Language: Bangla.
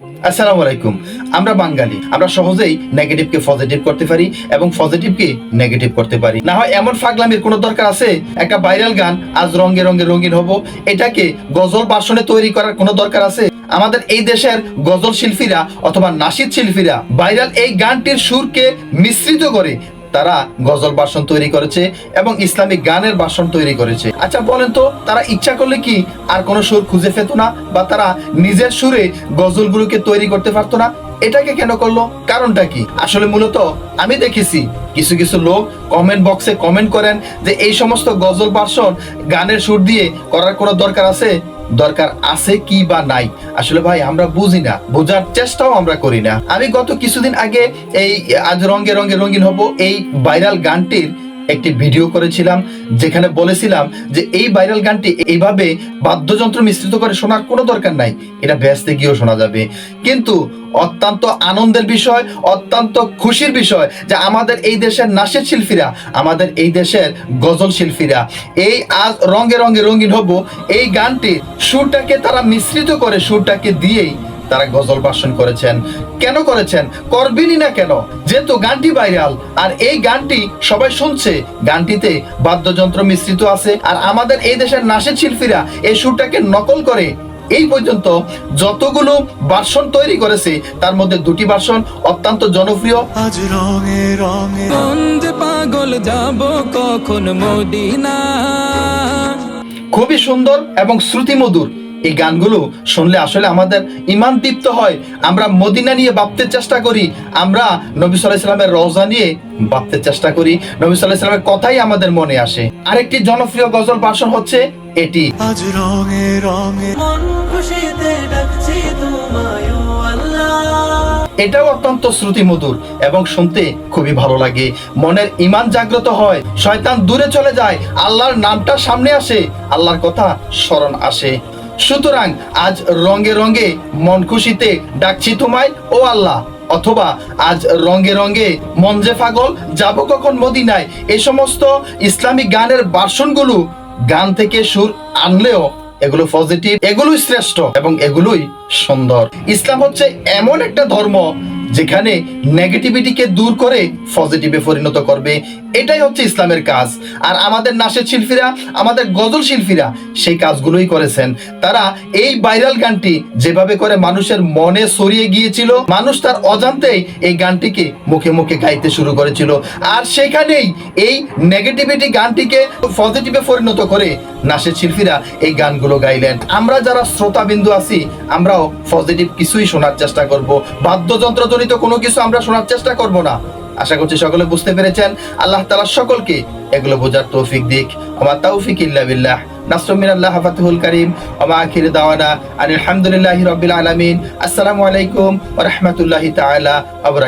আসসালামু আলাইকুম। আমরা বাঙালি। আমরা সহজেই নেগেটিভকে পজিটিভ করতে পারি এবং পজিটিভকে নেগেটিভ করতে পারি। না হয় এমন ফাগলামির কোনো দরকার আছে? একটা ভাইরাল গান আজ রঙে রঙে রঙিন হব। এটাকে গজল বাসনে তৈরি করার কোনো দরকার আছে? আমাদের এই দেশের গজল শিল্পীরা অথবা নাসিদ শিল্পীরা ভাইরাল এই গানটির সুরকে মিশ্রিত করে তারা গজল বাসন তৈরি করেছে এবং ইসলামিক গানের বাসন তৈরি করেছে। আচ্ছা বলেন তো, তারা ইচ্ছা করলে কি আর কোনো সুর খুঁজে পেত না বা তারা নিজের সুরে গজলগুলোকে তৈরি করতে পারতো না? এটাকে কেন করল? কারণটা কি? আসলে মূলত আমি দেখেছি কিছু কিছু লোক কমেন্ট বক্সে কমেন্ট করেন যে এই সমস্ত গজল বাসন গানের সুর দিয়ে করার কোনো দরকার আছে? দরকার আছে কি বা নাই? আসলে ভাই, আমরা বুঝি না। বোঝার চেষ্টাও আমরা করি না। আমি গত কিছুদিন আগে এই আজ রঙে রঙে রঙিন হব এই ভাইরাল গানটির একটি ভিডিও করেছিলাম যেখানে বলেছিলাম যে এই ভাইরাল গানটি এইভাবে বাদ্যযন্ত্র মিশ্রিত করে শোনার কোনো দরকার নাই। এটা ব্যস্তে গিয়েও শোনা যাবে। কিন্তু অত্যন্ত আনন্দের বিষয়, অত্যন্ত খুশির বিষয় যে আমাদের এই দেশের নাচের শিল্পীরা, আমাদের এই দেশের গজল শিল্পীরা, এই আজ রঙে রঙে রঙিন হব, এই গানটি সুরটাকে তারা মিশ্রিত করে, সুরটাকে দিয়েই তারা গজল ভাষণ করেছেন। কেন করেছেন? করবেনই না কেন? যেহেতু গানটি ভাইরাল আর এই গানটি সবাই শুনছে। গানটিতে বাদ্যযন্ত্র মিশ্রিত আছে আর আমাদের এই দেশের নাচের শিল্পীরা এই সুরটাকে নকল করে। এই পর্যন্ত যতগুলো ভার্সন তৈরি করেছে তার মধ্যে দুটি ভার্সন অত্যন্ত জনপ্রিয়। আজ রঙে রঙে পাগল যাব কখন মদিনা? খুবই সুন্দর এবং শ্রুতিমধুর। এই গানগুলো শুনলে আসলে আমাদের ইমান দীপ্ত হয়। আমরা মদিনা নিয়ে ভাবতে চেষ্টা করি আমরা নবী সাল্লাহ ইসলামের রওজা নিয়ে ভাবতে চেষ্টা করি নবী সাল্লাহ ইসলামের কথাই আমাদের মনে আসে। আরেকটি জনপ্রিয় গজল ভাষণ হচ্ছে এটি। আজ রঙে রঙে মন খুশিতে ডাকছি তোমায় এটাও অত্যন্ত শ্রুতিমধুর এবং শুনতে খুবই ভালো লাগে। মনের ইমান জাগ্রত হয় শয়তান দূরে চলে যায় আল্লাহর নামটা সামনে আসে আল্লাহর কথা স্মরণ আসে। সুতরাং আজ রঙে রঙে মন খুশিতে ডাকছি তোমায়, ও আল্লাহ। অথবা আজ রঙে রঙে মন যে পাগল, যাব কখন মদিনায়? এ সমস্ত ইসলামিক গানের বাসনগুলো গান থেকে সুর আনলেও এগুলো পজিটিভ, এগুলোই শ্রেষ্ঠ এবং এগুলোই সুন্দর। ইসলাম হচ্ছে এমন একটা ধর্ম যেখানে নেগেটিভিটিকে দূর করে পজিটিভে পরিণত করবে। এটাই হচ্ছে ইসলামের কাজ। আর আমাদের নাচের শিল্পীরা, আমাদের গজল শিল্পীরা সেই কাজগুলোই করেছেন। তারা এই ভাইরাল গানটি যেভাবে করে মানুষের মনে সরিয়ে গিয়েছিল, মানুষ তার অজান্তেই এই গানটিকে মুখে মুখে গাইতে শুরু করেছিল। আর সেখানেই এই নেগেটিভিটি গানটিকে পজিটিভে পরিণত করে নাচের শিল্পীরা এই গানগুলো গাইলেন। আমরা যারা শ্রোতাবিন্দু আছি, আমরাও পজিটিভ কিছুই শোনার চেষ্টা করব। বাদ্যযন্ত্র জনিত কোনো কিছু আমরা শোনার চেষ্টা করব না। আশা করছি সকলে বুঝতে পেরেছেন। আল্লাহ তালা সকলকে এগুলো বোঝার তৌফিক দিক। আমার তৌফিক ইল্লা বিল্লাহ। আল্লাহ হাফাতুল করিম। আমা আখির দাওয়ানা আলহামদুলিল্লাহি রাব্বিল আলামিন। আসসালামু আলাইকুম ওয়া রাহমাতুল্লাহি তাআলা ওয়া